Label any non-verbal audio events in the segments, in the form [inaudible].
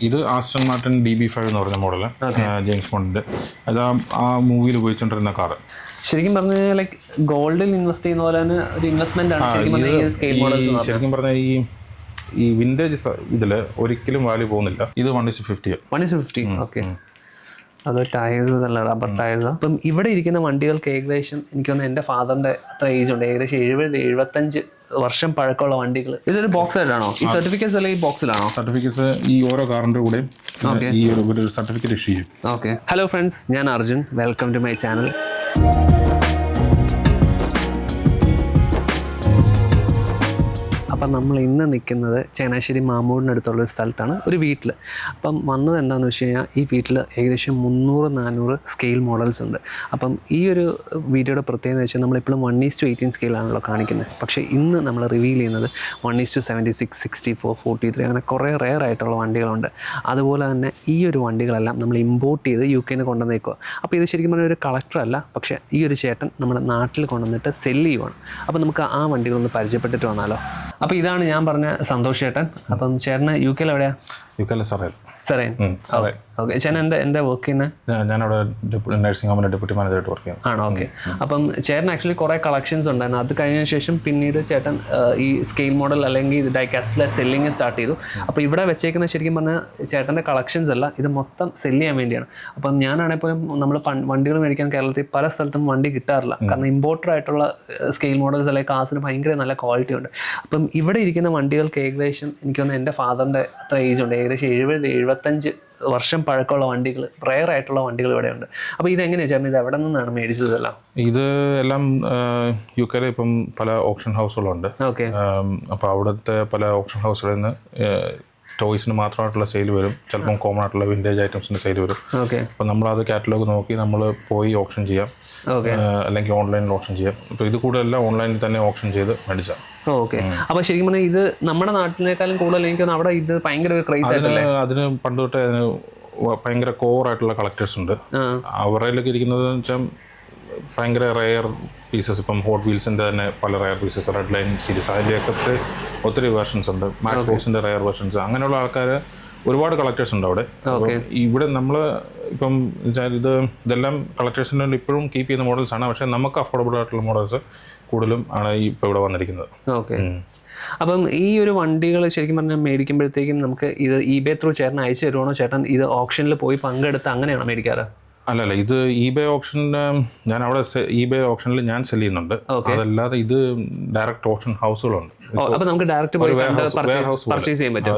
ഇത് Aston Martin D B five എന്ന് പറഞ്ഞ മോഡൽ ജെയിംസ് ബോണ്ടിന്റെ. അത് ആ- മൂവിയിൽ ഉപയോഗിച്ചുകൊണ്ടിരുന്ന കാർ ശരിക്കും പറഞ്ഞു കഴിഞ്ഞാൽ ലൈക്ക് ഗോൾഡിൽ ഇൻവെസ്റ്റ് ചെയ്യുന്ന പോലെ തന്നെ ഒരു ഇൻവെസ്റ്റ്മെന്റ് ആണ്. ശരിക്കും പറഞ്ഞാൽ. ഈ ഈ ഈ വിന്റേജ് ഇതിൽ ഒരിക്കലും വാല്യൂ പോകുന്നില്ല. ഇത് one is fifty one is fifty okay അത് ടയേഴ്സ് നല്ല റബ്ബർ ടയേഴ്സ് അപ്പം ഇവിടെ ഇരിക്കുന്ന വണ്ടികൾക്ക് ഏകദേശം എനിക്ക് തോന്നുന്നു എന്റെ ഫാദറിന്റെ അത്ര ഏജ് ഉണ്ട്. ഏകദേശം എഴുപത് എഴുപത്തഞ്ച് വർഷം പഴക്കമുള്ള വണ്ടികൾ ഇതൊരു ബോക്സായിട്ടാണോ ഈ സർട്ടിഫിക്കറ്റ്സ് അല്ലെങ്കിൽ ഈ ബോക്സിലാണോ? സർട്ടിഫിക്കറ്റ്സ് ഈ ഓരോ കാറിന്റെ കൂടെ ഈ ഒരു സർട്ടിഫിക്കറ്റ് ഇഷ്യൂ ചെയ്യും. ഓക്കെ. ഹലോ ഫ്രണ്ട്സ് ഞാൻ Arjun. Welcome to my channel. അപ്പം നമ്മൾ ഇന്ന് നിൽക്കുന്നത് ചങ്ങനാശ്ശേരി മാമൂടിനടുത്തുള്ള ഒരു സ്ഥലത്താണ് ഒരു വീട്ടിൽ അപ്പം വന്നത് എന്താണെന്ന് വെച്ച് കഴിഞ്ഞാൽ ഈ വീട്ടിൽ ഏകദേശം മുന്നൂറ് നാനൂറ് സ്കെയിൽ മോഡൽസ് ഉണ്ട്. അപ്പം ഈ ഒരു വീഡിയോയുടെ പ്രത്യേകത വെച്ചാൽ നമ്മളിപ്പോഴും വൺ ഈസ് ടു എയ്റ്റീൻ സ്കെയിലാണല്ലോ കാണിക്കുന്നത്. പക്ഷേ ഇന്ന് നമ്മൾ റിവീൽ ചെയ്യുന്നത് one is to seventy six sixty four forty three അങ്ങനെ കുറേ റെയർ ആയിട്ടുള്ള വണ്ടികളുണ്ട്. അതുപോലെ തന്നെ ഈ ഒരു വണ്ടികളെല്ലാം നമ്മൾ ഇമ്പോർട്ട് ചെയ്ത് യു കെയിൽ നിന്ന് കൊണ്ടുവന്നേക്കുക അപ്പോൾ ഇത് ശരിക്കും പറഞ്ഞാൽ ഒരു കളക്ടറല്ല പക്ഷേ ഈ ഒരു ചേട്ടൻ നമ്മുടെ നാട്ടിൽ കൊണ്ടുവന്നിട്ട് സെല്ല് ചെയ്യുവാണ്. അപ്പോൾ നമുക്ക് ആ വണ്ടികളൊന്ന് പരിചയപ്പെട്ടിട്ട് വന്നാലോ. അപ്പോൾ ഇതാണ് ഞാൻ പറഞ്ഞ സന്തോഷ് ചേട്ടൻ. അപ്പം ചേട്ടന് യു കെയിൽ എവിടെയാ? യു കെ സാറേ സാറേ സാറേ ഓക്കെ ചേട്ടൻ എന്റെ എന്താ വർക്ക് ചെയ്യുന്നത് നഴ്സിംഗ് ഹോമിന്റെ ഡെപ്യൂട്ടി മാനേജറായിട്ട് വർക്ക് ചെയ്യുന്നത് ആണോ? ഓക്കെ അപ്പം ചേട്ടൻ ആക്ച്വലി കുറേ കളക്ഷൻസ് ഉണ്ടായിരുന്നു. അത് കഴിഞ്ഞ ശേഷം പിന്നീട് ചേട്ടൻ ഈ സ്കെയിൽ മോഡൽ അല്ലെങ്കിൽ ഡൈകാസ്റ്റിലെ സെല്ലിങ് സ്റ്റാർട്ട് ചെയ്തു. അപ്പോൾ ഇവിടെ വെച്ചേക്കുന്ന ശരിക്കും പറഞ്ഞാൽ ചേട്ടന്റെ കളക്ഷൻസ് അല്ല ഇത് മൊത്തം സെൽ ചെയ്യാൻ വേണ്ടിയാണ്. അപ്പം ഞാനാണെങ്കിൽ പോലും നമ്മൾ വണ്ടികൾ മേടിക്കാൻ കേരളത്തിൽ പല സ്ഥലത്തും വണ്ടി കിട്ടാറില്ല. കാരണം ഇമ്പോർട്ടർ ആയിട്ടുള്ള സ്കെയിൽ മോഡൽസ് അല്ലെങ്കിൽ കാസിന് ഭയങ്കര നല്ല ക്വാളിറ്റി ഉണ്ട്. അപ്പം ഇവിടെ ഇരിക്കുന്ന വണ്ടികൾക്ക് ഏകദേശം എനിക്ക് തോന്നുന്നു എന്റെ ഫാദറിന്റെ അത്ര ഏജ് ഉണ്ട്. ഏകദേശം എഴുപത് എഴുപത്തഞ്ച് വർഷം പഴക്കമുള്ള വണ്ടികൾ റയർ ആയിട്ടുള്ള വണ്ടികൾ ഇവിടെയുണ്ട്. അപ്പോൾ ഇതെങ്ങനെയാണ് ചേട്ടൻ ഇത് എവിടെ നിന്നാണ് മേടിച്ചതെല്ലാം ഇത് എല്ലാം യു കെയിലെ ഇപ്പം പല ഓപ്ഷൻ ഹൗസുകളുണ്ട് ഓക്കെ. അപ്പോൾ അവിടുത്തെ പല ഓപ്ഷൻ ഹൗസുകളിൽ നിന്ന് ടോയ്സിന് മാത്രമായിട്ടുള്ള സെയിൽ വരും. ചിലപ്പം കോമൺ ആയിട്ടുള്ള വിന്റേജ് ഐറ്റംസിന്റെ സെയിൽ വരും. ഓക്കെ. അപ്പോൾ നമ്മൾ നമ്മളത് കാറ്റലോഗ് നോക്കി നമ്മൾ പോയി ഓപ്ഷൻ ചെയ്യാം. അല്ലെങ്കിൽ ഓൺലൈനിൽ ഓപ്ഷൻ ചെയ്യാം. അപ്പോൾ ഇത് കൂടുതലെല്ലാം ഓൺലൈനിൽ തന്നെ ഓപ്ഷൻ ചെയ്ത് മേടിച്ചാൽ ഓക്കെ. അപ്പൊ ശരിക്കും പറഞ്ഞാൽ ഇത് നമ്മുടെ നാട്ടിനേക്കാളും കൂടുതൽ എനിക്ക് അവിടെ ഇത് ഭയങ്കര ക്രൈസ് ആയിട്ടല്ലേ? അതിന് പണ്ട് തൊട്ടേ അതിന് ഭയങ്കര കോർ ആയിട്ടുള്ള കളക്ടേഴ്സ് ഉണ്ട്. അവരിലൊക്കെ ഇരിക്കുന്നത് വെച്ചാൽ ഭയങ്കര റെയർ പീസസ് ഇപ്പം ഹോട്ട് വീൽസിന്റെ തന്നെ പല rare pieces red line series അതിന്റെയൊക്കെ ഒത്തിരി ഒത്തിരി വേർഷൻസ് ഉണ്ട്. മാക്സ് ബോക്സിന്റെ റെയർ വേർഷൻസ് അങ്ങനെയുള്ള ആൾക്കാർ ഒരുപാട് കളക്ടേഴ്സ് ഉണ്ട് അവിടെ. ഇവിടെ നമ്മൾ ഇപ്പം ഇത് ഇതെല്ലാം കളക്ടേഴ്സിന്റെ ഇപ്പോഴും കീപ്പ് ചെയ്യുന്ന മോഡൽസ് ആണ്. പക്ഷേ നമുക്ക് അഫോർഡബിൾ ആയിട്ടുള്ള മോഡൽസ് കൂടുതലും ആണ് ഈ ഇപ്പോൾ ഇവിടെ വന്നിരിക്കുന്നത്. ഓക്കെ അപ്പം ഈ ഒരു വണ്ടികൾ ശരിക്കും പറഞ്ഞാൽ മേടിക്കുമ്പോഴത്തേക്കും നമുക്ക് ഇത് ഇബേ ത്രൂ ചേട്ടൻ അയച്ചു തരുവാണോ? ചേട്ടൻ ഇത് ഓപ്ഷനിൽ പോയി പങ്കെടുത്ത് അങ്ങനെയാണോ മേടിക്കാറ്? അല്ല അല്ല ഇത് ഇബേ ഓപ്ഷന്റെ ഞാൻ അവിടെ ഇബേ ഓപ്ഷനിൽ ഞാൻ സെൽ ചെയ്യുന്നുണ്ട്. അതല്ലാതെ ഇത് ഡയറക്റ്റ് ഓപ്ഷൻ ഹൗസുകളുണ്ട് അപ്പോൾ നമുക്ക് ഡയറക്റ്റ് പോയി പർച്ചേസ് ചെയ്യാൻ പറ്റും.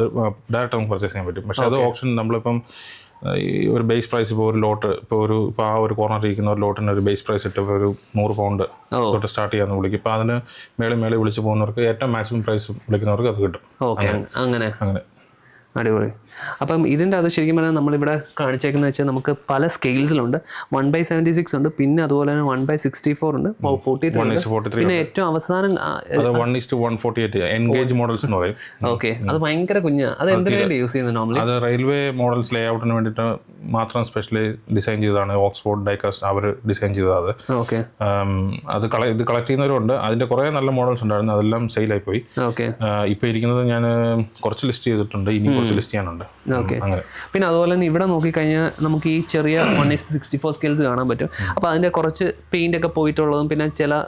ഡയറക്റ്റ് നമുക്ക് പർച്ചേസ് ചെയ്യാൻ പറ്റും. പക്ഷേ അത് ഓപ്ഷൻ നമ്മളിപ്പം ഈ ഒരു ബേസ് പ്രൈസ് ഇപ്പോൾ ഒരു ലോട്ട് ഇപ്പോൾ ഒരു ഇപ്പോൾ ആ ഒരു കോർണർ ഇരിക്കുന്ന ഒരു ലോട്ടിന് ഒരു ബേസ് പ്രൈസ് ഇട്ട് ഒരു നൂറ് പൗണ്ട് തൊട്ട് സ്റ്റാർട്ട് ചെയ്യാന്ന് വിളിക്കും. ഇപ്പോൾ അതിന് മേളിൽ മേളിൽ വിളിച്ച് പോകുന്നവർക്ക് ഏറ്റവും മാക്സിമം പ്രൈസ് വിളിക്കുന്നവർക്ക് അത് കിട്ടും. അങ്ങനെ. അങ്ങനെ. അടിപൊളി. അപ്പം ഇതിന്റെ അത് ശരിക്കും പറഞ്ഞാൽ നമ്മളിവിടെ കാണിച്ചേക്കുന്ന വെച്ചാൽ നമുക്ക് പല സ്കെയിൽസിലുണ്ട്. വൺ ബൈ സെവന്റി സിക്സ് ഉണ്ട്. പിന്നെ അതുപോലെ തന്നെ വൺ ബൈ സിക്സ്റ്റി ഫോർ ഉണ്ട്. ഫോർട്ടി ത്രീ പിന്നെ ഏറ്റവും അവസാനം എൻഗേജ് മോഡൽസ് എന്ന് പറയും. [laughs] ഓക്കെ അത് ഭയങ്കര കുഞ്ഞാണ് അത് എന്തിനു വേണ്ടി യൂസ് ചെയ്യുന്നത് നോർമലി അത് റെയിൽവേ മോഡൽസ് ലേ ഔട്ടിന് വേണ്ടിയിട്ട് മാത്രം സ്പെഷ്യലി ഡിസൈൻ ചെയ്തതാണ്. ഓക്സ്ഫോർഡ് ഡൈകാസ്റ്റ് അവർ ഡിസൈൻ ചെയ്തത് ഓക്കെ അത് ഇത് കളക്ട് ചെയ്യുന്നവരുണ്ട്. അതിന്റെ കുറേ നല്ല മോഡൽസ് ഉണ്ടായിരുന്നു. അതെല്ലാം സെയിലായി പോയി. ഓക്കെ ഇപ്പോൾ ഇരിക്കുന്നത് ഞാൻ കുറച്ച് ലിസ്റ്റ് ചെയ്തിട്ടുണ്ട്. ഇനി ലിസ്റ്റ് ഓക്കെ. പിന്നെ അതുപോലെ തന്നെ ഇവിടെ നോക്കിക്കഴിഞ്ഞാൽ നമുക്ക് ഈ ചെറിയ one is sixty four scales കാണാൻ പറ്റും. അപ്പോൾ അതിന്റെ കുറച്ച് പെയിന്റ് ഒക്കെ പോയിട്ടുള്ളതും പിന്നെ ചില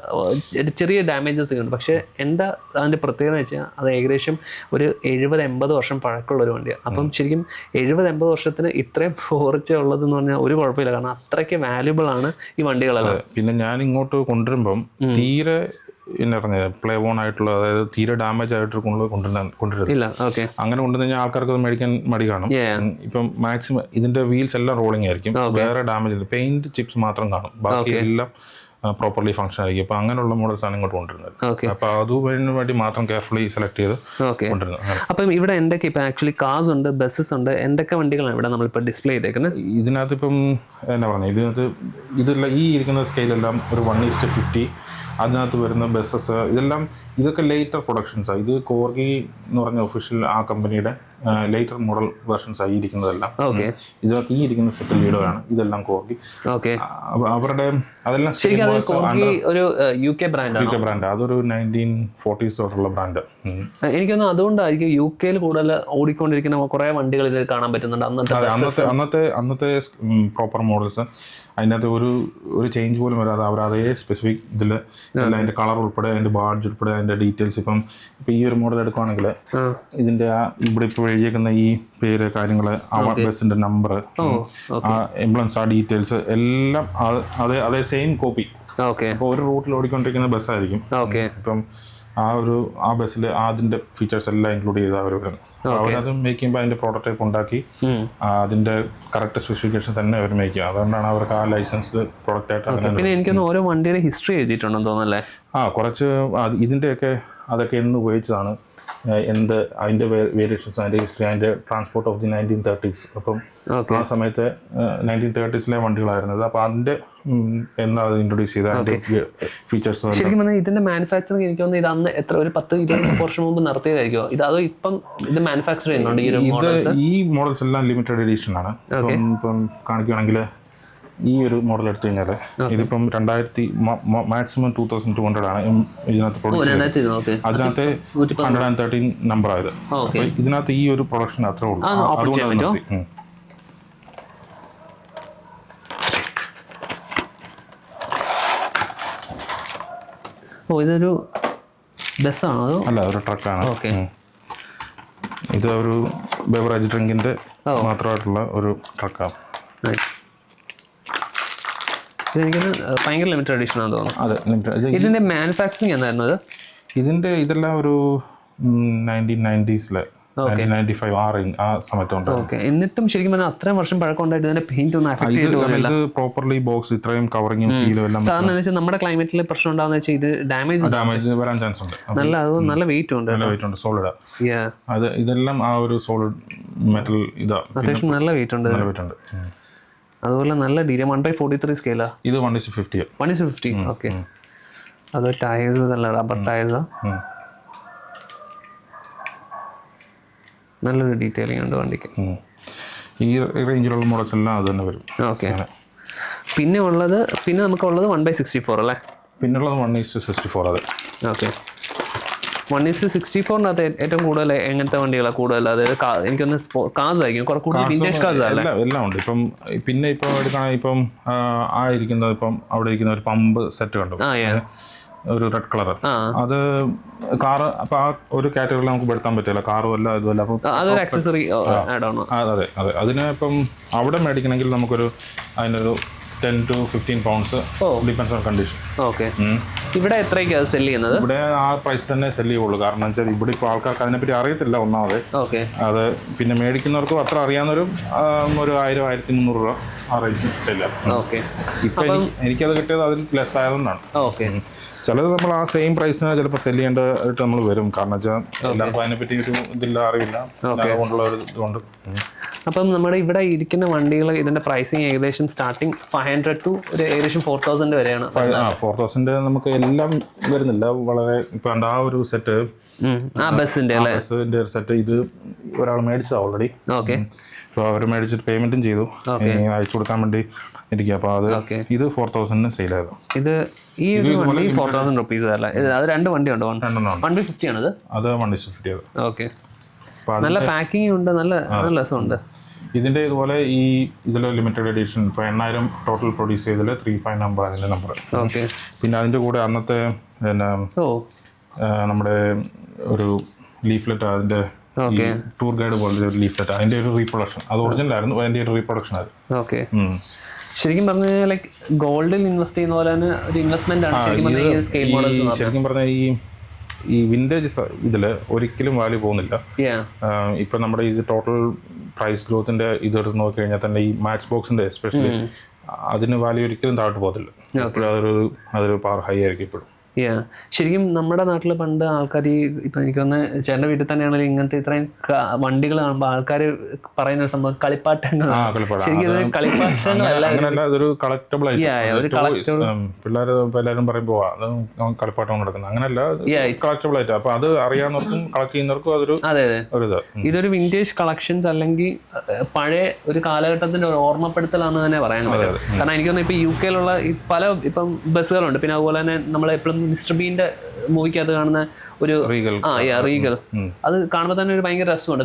ചെറിയ ഡാമേജസ് ഉണ്ട്. പക്ഷേ എന്താ അതിന്റെ പ്രത്യേകത എന്ന് വെച്ചാൽ അത് ഏകദേശം ഒരു എഴുപത് എൺപത് വർഷം പഴക്കമുള്ള ഒരു വണ്ടിയാണ്. അപ്പം ശരിക്കും എഴുപത് എൺപത് വർഷത്തിന് ഇത്രയും പോർച്ച ഉള്ളതെന്ന് പറഞ്ഞാൽ ഒരു കുഴപ്പമില്ല. കാരണം അത്രയ്ക്ക് വാല്യുബിൾ ആണ് ഈ വണ്ടികളെല്ലാം. പിന്നെ ഞാൻ ഇങ്ങോട്ട് കൊണ്ടുവരുമ്പം തീരെ എന്നാ പറഞ്ഞത് പ്ലേ ഓൺ ആയിട്ടുള്ള അതായത് തീരെ ഡാമേജ് ആയിട്ട് കൊണ്ട് കൊണ്ടുവരാൻ കൊണ്ടുവരുന്നത് ഓക്കെ അങ്ങനെ കൊണ്ടുവന്നാൽ കഴിഞ്ഞാൽ ആൾക്കാർക്ക് അത് മേടിക്കാൻ മടി കാണും. ഇപ്പം മാക്സിമം ഇതിന്റെ വീൽസ് എല്ലാം റോളിംഗ് ആയിരിക്കും. വേറെ ഡാമേജ് ഇല്ല. പെയിന്റ് ചിപ്സ് മാത്രം കാണും. ബാക്കി എല്ലാം പ്രോപ്പർലി ഫംഗ്ഷൻ ആയിരിക്കും. അപ്പൊ അങ്ങനെയുള്ള മോഡൽസ് ആണ് ഇങ്ങോട്ട് കൊണ്ടുവരുന്നത്. അപ്പൊ അതിന് വേണ്ടി മാത്രം കെയർഫുള്ളി സെലക്ട് ചെയ്ത് അപ്പൊ കൊണ്ടുവരുന്നത്. അങ്ങനെ. അപ്പം ഇവിടെ എന്തൊക്കെ ഇപ്പൊ ആക്ച്വലി കാസ് ഉണ്ട് ബസ്സസ് ഉണ്ട് എന്തൊക്കെ വണ്ടികളാണ് ഇവിടെ നമ്മളിപ്പോൾ ഡിസ്പ്ലേ ചെയ്തേക്കുന്നത്? ഇതിനകത്ത് ഇപ്പം എന്നാ പറഞ്ഞത് ഇതിനകത്ത് ഇതെല്ലാം ഈ ഇരിക്കുന്ന സ്കെയിലെല്ലാം ഒരു വൺ ഈസ്റ്റ് ഫിഫ്റ്റി അതിനകത്ത് വരുന്ന ബസ്സസ് ഇതെല്ലാം ഇതൊക്കെ ലേറ്റർ പ്രൊഡക്ഷൻസാണ് ഇത് കോർഗി എന്ന് പറഞ്ഞ ഒഫീഷ്യൽ ആ കമ്പനിയുടെ ലേറ്റർ മോഡൽ വേർഷൻസ് ആയി ഇരിക്കുന്നതെല്ലാം. ഇതൊക്കെ ഈ ഇരിക്കുന്ന സെറ്റ് ലീഡോ ആണ്. ഇതെല്ലാം കോർഗി ഓക്കെ അവരുടെ അതെല്ലാം ശരിക്കും അത് കോർഗി ഒരു യു കെ ബ്രാൻഡ് അതൊരു നയന്റീൻ ഫോർട്ടീസ് തൊട്ടുള്ള ബ്രാൻഡ് എനിക്കൊന്നും അതുകൊണ്ടായിരിക്കും യു കെയിൽ കൂടുതൽ ഓടിക്കൊണ്ടിരിക്കുന്ന കുറെ വണ്ടികൾ ഇതിൽ കാണാൻ പറ്റുന്നുണ്ട്. അന്നത്തെ അന്നത്തെ അന്നത്തെ പ്രോപ്പർ മോഡൽസ് അതിനകത്ത് ഒരു ഒരു ചേഞ്ച് പോലും വരാതെ അവർ അതേ സ്പെസിഫിക് ഇതിൽ അതിന്റെ കളർ ഉൾപ്പെടെ അതിന്റെ ബാഡ്ജ് ഉൾപ്പെടെ അതിന്റെ ഡീറ്റെയിൽസ് ഇപ്പം ഇപ്പം ഈ ഒരു മോഡൽ എടുക്കുവാണെങ്കിൽ ഇതിന്റെ ഇതിന്റെ ആ ഇവിടെ ഇപ്പോൾ എഴുതിയേക്കുന്ന ഈ പേര് കാര്യങ്ങൾ ആ ബസ്സിന്റെ നമ്പർ ആ എംബ്ലൻസ് ആ ഡീറ്റെയിൽസ് എല്ലാം അത് അതേ സെയിം കോപ്പി ഓക്കെ ഇപ്പോൾ ഒരു റൂട്ടിൽ ഓടിക്കൊണ്ടിരിക്കുന്ന ബസ്സായിരിക്കും ഓക്കെ ഇപ്പം ആ ഒരു ആ ബസ്സിൽ അതിന്റെ ഫീച്ചേഴ്സ് എല്ലാം ഇൻക്ലൂഡ് ചെയ്ത അവർ വരുന്നത് അപ്പോൾ അവരത് മേക്ക് ചെയ്യുമ്പോൾ അതിന്റെ പ്രോഡക്റ്റ് ഉണ്ടാക്കി അതിന്റെ കറക്റ്റ് സ്പെസിഫിക്കേഷൻ തന്നെ അവർ മേക്ക് ചെയ്യുക. അതുകൊണ്ടാണ് അവർക്ക് ആ ലൈസൻസ്ഡ് പ്രോഡക്റ്റ് ആയിട്ട് പിന്നെ എനിക്കൊന്ന് ഓരോ വണ്ടിയുടെ ഹിസ്റ്ററി എഴുതിയിട്ടുണ്ടെന്ന് തോന്നുന്നല്ലേ ആ കുറച്ച് ഇതിന്റെയൊക്കെ അതൊക്കെ എന്ന് ഉപയോഗിച്ചതാണ്. എന്ത് അതിന്റെ വേരിയേഷൻസ് അതിന്റെ ഹിസ്റ്ററി അതിന്റെ transport of the nineteen thirties അപ്പം ആ സമയത്തെ നയന്റീൻ തേർട്ടീസിലെ വണ്ടികളായിരുന്നത്. അപ്പോൾ അതിന്റെ ഉം, എന്നാ അത് ഇൻട്രൊഡ്യൂസ് ചെയ്ത ഫീച്ചേഴ്സ് ശരിക്കും പറഞ്ഞാൽ ഇതിന്റെ മാനുഫാക്ചറിങ് എനിക്ക് തോന്നുന്നു ഇത് അന്ന് എത്ര ഒരു പത്ത് ഇരുപത് വർഷം മുമ്പ് നടത്തിയതായിരിക്കും ഇത് അതോ ഇപ്പം ഇത് മാനുഫാക്ചർ ചെയ്യുന്നുണ്ട് ഈ മോഡൽസ് എല്ലാം ലിമിറ്റഡ് എഡിഷൻ ആണ്. ഇപ്പം ഇപ്പം കാണിക്കുകയാണെങ്കിൽ ഈ ഒരു മോഡൽ എടുത്തു കഴിഞ്ഞാൽ ഇതിപ്പം രണ്ടായിരത്തി maximum two thousand two hundred ആണ് ഇതിനകത്ത് അതിനകത്ത് ഹൺഡ്രഡ് ആൻഡ് തേർട്ടീൻ നമ്പർ ആയത്. ഇതിനകത്ത് ഈ ഒരു പ്രൊഡക്ഷൻ അത്രേ ഉള്ളൂ. അതുകൊണ്ട്. ഓ ഇതൊരു ബസ്സാണോ അതോ? അല്ല ഒരു ട്രക്കാണ് ഓക്കെ. ഇത് ഒരു ബെവറേജ് ഡ്രിങ്കിന്റെ മാത്രമായിട്ടുള്ള ഒരു ട്രക്കാണ്. ഇതെനിക്കൊന്ന് ഭയങ്കര ലിമിറ്റഡ് എഡിഷൻ ആണെന്ന് തോന്നുന്നു. അതെ ലിമിറ്റഡ് ഇത് ഇതിന്റെ മാനുഫാക്ചറിങ് എന്തായിരുന്നു ഇത് ഇതിന്റെ ഇതെല്ലാം ഒരു നയന്റീൻ നയന്റീസിലെ എന്നിട്ടും ശരിക്കും പറഞ്ഞാൽ അത്രയും വർഷം പഴക്കം ഉണ്ടായിട്ട് ഇതിന്റെ പെയിന്റ് ഒന്നും അഫക്ട് ചെയ്തിട്ടില്ല പ്രോപ്പർലി ബോക്സ് ഇത്രയും കവറിങ്ങും സീലും എല്ലാം സാധാരണ വെച്ചാൽ നമ്മുടെ ക്ലൈമറ്റിൽ പ്രശ്നം ഉണ്ടാകുന്ന വെച്ചാൽ ഇത് ഡാമേജ് ഡാമേജ് വരാൻ ചാൻസ് ഉണ്ട്. നല്ല അത് നല്ല വെയിറ്റ് ഉണ്ട് നല്ല വെയിറ്റ് ഉണ്ട് സോളിഡ്. അത് ഇതെല്ലാം ആ ഒരു സോളിഡ് മെറ്റൽ ഇതാ. അത്യാവശ്യം നല്ല വെയിറ്റ് ഉണ്ട്. നല്ല വെയിറ്റ് ഉണ്ട്. അതുപോലെ നല്ല ഡീല വൺ ബൈ ഫോർട്ടി ത്രീ സ്കെയിലാ ഇത് one is fifty one is fifty okay അത് ടയേഴ്സ് നല്ല റബ്ബർ ടയേഴ്സാ നല്ലൊരു ഡീറ്റെയിലിംഗ് ഉണ്ട് വണ്ടിക്ക്. ഈ റേഞ്ചിലുള്ള മോഡൽസ് എല്ലാം അത് തന്നെ വരും. ഓക്കെ പിന്നെ ഉള്ളത് പിന്നെ നമുക്കുള്ളത് വൺ ബൈ സിക്സ്റ്റി ഫോർ അല്ലേ? പിന്നുള്ളത് വൺ ഇസ് സിക്സ്റ്റി ഫോർ അതെ. ഓക്കെ വൺ ഇസ് സിക്സ്റ്റി ഫോറിനകത്ത് ഏറ്റവും കൂടുതൽ എങ്ങനത്തെ വണ്ടികളാണ് കൂടുതൽ അതായത് എനിക്കൊന്ന് കാസ് ആയിരിക്കും കുറെ കൂടുതൽ വിന്റേജ് കാസ് എല്ലാം ഉണ്ട്. ഇപ്പം പിന്നെ ഇപ്പം എടുക്കുകയാണെങ്കിൽ ഇപ്പം ആ, ഇരിക്കുന്നത് ഇപ്പം അവിടെ ഇരിക്കുന്ന ഒരു പമ്പ് സെറ്റ് കണ്ടു. ഒരു റെഡ് കളർ അത് കാർ അപ്പൊ ആ ഒരു കാറ്റഗറിയിൽ നമുക്ക് പെടുത്താൻ പറ്റില്ല. കാറും അല്ല ഇതുമല്ല. അതൊരു ആക്സസറി അതെ അതെ. അതിന് ഇപ്പം അവിടെ മേടിക്കണമെങ്കിൽ നമുക്കൊരു അതിനൊരു ten to fifteen pounds. Depends on condition okay. ഇവിടെ എത്രയ്ക്കാണ് സെൽ ചെയ്യുന്നത്? ഇവിടെ ആ പ്രൈസ് തന്നെ സെൽ ചെയ്യുള്ളൂ. കാരണം വെച്ചാൽ ഇവിടെ ഇപ്പോൾ ആൾക്കാർക്ക് അതിനെപ്പറ്റി അറിയത്തില്ല ഒന്നാമത്. ഓക്കെ. അത് പിന്നെ മേടിക്കുന്നവർക്കും അത്ര അറിയാവുന്നവരും ഒരു ആയിരം ആയിരത്തി മുന്നൂറ് രൂപ ആ റേറ്റ് സെല്ലാം ഓക്കെ. ഇപ്പൊ എനിക്ക് എനിക്കത് കിട്ടിയത് അതിൽ പ്ലസ് ആയതുകൊണ്ടാണ്. ഓക്കെ. ചിലത് നമ്മൾ ആ സെയിം പ്രൈസിന് ചിലപ്പോൾ സെൽ ചെയ്യേണ്ടതായിട്ട് നമ്മൾ വരും. കാരണം വെച്ചാൽ എല്ലാവർക്കും അതിനെപ്പറ്റി ഒരു ഇതില്ല അറിയില്ല അതുകൊണ്ടുള്ള ഒരു ഇതുകൊണ്ട് അപ്പം നമ്മുടെ ഇവിടെ ഇരിക്കുന്ന വണ്ടികൾ ഇതിന്റെ പ്രൈസിങ് ഏകദേശം സ്റ്റാർട്ടിങ് ഫൈവ് ഹൺഡ്രഡ് ടു ഒരു ഏകദേശം ഫോർ തൗസൻഡ് വരെയാണ്. ഫോർ തൗസൻഡ് നമുക്ക് എല്ലാം വരുന്നില്ല. വളരെ ഇപ്പം ആ ഒരു സെറ്റ് ആ ബസ്സിന്റെ ബസ്സിന്റെ ഒരു സെറ്റ് ഇത് ഒരാൾ മേടിച്ചതാണ് ഓൾറെഡി ഓക്കെ അപ്പോൾ അവർ മേടിച്ചിട്ട് പേയ്മെന്റും ചെയ്തു. അയച്ചു കൊടുക്കാൻ വേണ്ടി ഇരിക്കുക അപ്പോൾ അത്. ഇത് ഫോർ തൗസൻഡിന് സെയിലായത് ഇത് ഈ വണ്ടി ഫോർ തൗസൻഡ് റുപ്പീസ് അല്ല? അത് രണ്ട് വണ്ടി ഉണ്ട് വൺ ബി ഫിഫ്റ്റി ആണത്? അത് വൺ ഫിഫ്റ്റി ആണ് ഓക്കെ നല്ല പാക്കിംഗ് ഉണ്ട്. നല്ല നല്ല രസമുണ്ട്. ഇതിന്റെ ഇതുപോലെ ഈ ഇതിൽ ലിമിറ്റഡ് എഡിഷൻ ഇപ്പോൾ എണ്ണായിരം ടോട്ടൽ പ്രൊഡ്യൂസ് ചെയ്തതിൽ ത്രീ ഫൈവ് നമ്പർ അതിന്റെ നമ്പർ ഓക്കെ പിന്നെ അതിന്റെ കൂടെ അന്നത്തെ പിന്നെ നമ്മുടെ ഒരു ലീഫ്ലെറ്റ് അതിന്റെ ടൂർ ഗൈഡ് പോലത്തെ ഒരു ലീഫ്ലെറ്റ് അതിന്റെ ഒരു റീപ്രൊഡക്ഷൻ അത് ഒറിജിനൽ ആയിരുന്നു അതിന്റെ ഒരു റീപ്രൊഡക്ഷൻ അത് ഓക്കെ ശരിക്കും പറഞ്ഞാൽ ലൈക്ക് ഗോൾഡിൽ ഇൻവെസ്റ്റ് ചെയ്യുന്ന പോലെ തന്നെ ഒരു ഇൻവെസ്റ്റ്മെന്റ് ആണ് ശരിക്കും പറഞ്ഞാൽ ഈ ഈ ശരിക്കും പറഞ്ഞാൽ ഈ ഈ വിന്റേജ് ഇതിൽ ഒരിക്കലും വാല്യൂ പോകുന്നില്ല. ഇപ്പൊ നമ്മുടെ ഈ ടോട്ടൽ പ്രൈസ് ഗ്രോത്തിന്റെ ഇത് എടുത്ത് നോക്കി കഴിഞ്ഞാൽ തന്നെ ഈ മാച്ച് ബോക്സിന്റെ എസ്പെഷ്യലി അതിന് വാല്യൂ ഒരിക്കലും താഴോട്ട് പോകത്തില്ല. അതൊരു അതൊരു പവർ ഹൈ ആയിരിക്കും ഇപ്പോഴും. Yeah. ശരിക്കും നമ്മുടെ നാട്ടിൽ പണ്ട് ആൾക്കാർ ഈ ഇപ്പം എനിക്ക് തോന്നുന്നു ചേട്ടന്റെ വീട്ടിൽ തന്നെയാണെങ്കിലും ഇങ്ങനത്തെ ഇത്രയും വണ്ടികൾ കാണുമ്പോൾ ആൾക്കാർ പറയുന്ന ഒരു സംഭവം കളിപ്പാട്ടങ്ങൾ ശരിക്കും കളിപ്പാട്ടങ്ങളല്ല കളക്റ്റബിൾ ഒരു പിള്ളേർ എല്ലാവരും പറയുമ്പോൾ അത് കളിപ്പാട്ടം നടക്കുന്നത് അങ്ങനെയല്ല Yeah, കളക്റ്റബിൾ ആയിട്ട്. അപ്പൊ അത് അറിയാവുന്നവർക്കും കളക്ട് ചെയ്യുന്നവർക്കും അതൊരു അതെ അതെ. ഇതൊരു വിന്റേജ് കളക്ഷൻസ് അല്ലെങ്കിൽ പഴയ ഒരു കാലഘട്ടത്തിന്റെ ഒരു ഓർമ്മപ്പെടുത്തലാണെന്ന് തന്നെ പറയാൻ പറ്റും. കാരണം എനിക്ക് തോന്നുന്നു ഇപ്പൊ യു കെയിലുള്ള പല ഇപ്പം ബസ്സുകളുണ്ട്. പിന്നെ അതുപോലെ തന്നെ നമ്മൾ എപ്പോഴും മിസ്റ്റർ ബീന്റെ മൂവിക്കകത്ത് കാണുന്ന ഒരു ആ യാ റീഗൽ. അത് കാണുമ്പോൾ തന്നെ ഒരു ഭയങ്കര രസമുണ്ട്.